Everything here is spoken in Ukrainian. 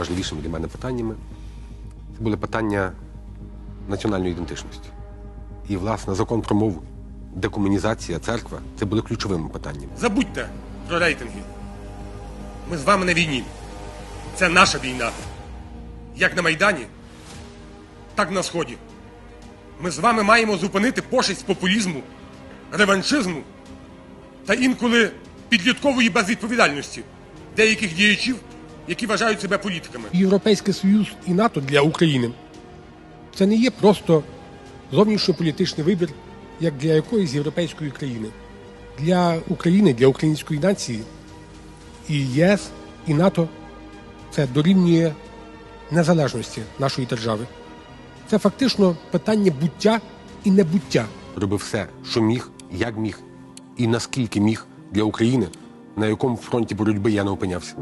Важливішими для мене питаннями це були питання національної ідентичності. І, власне, закон про мову, декомунізація, церква це були ключовими питаннями. Забудьте про рейтинги. Ми з вами на війні. Це наша війна. Як на Майдані, так на Сході. Ми з вами маємо зупинити пошесть популізму, реваншизму та інколи підліткової безвідповідальності деяких діячів, які вважають себе політиками. Європейський Союз і НАТО для України це не є просто зовнішньополітичний вибір, як для якоїсь європейської країни. Для України, для української нації і ЄС, і НАТО це дорівнює незалежності нашої держави. Це фактично питання буття і небуття. Робив все, що міг, як міг, і наскільки міг для України, на якому фронті боротьби я не опинявся.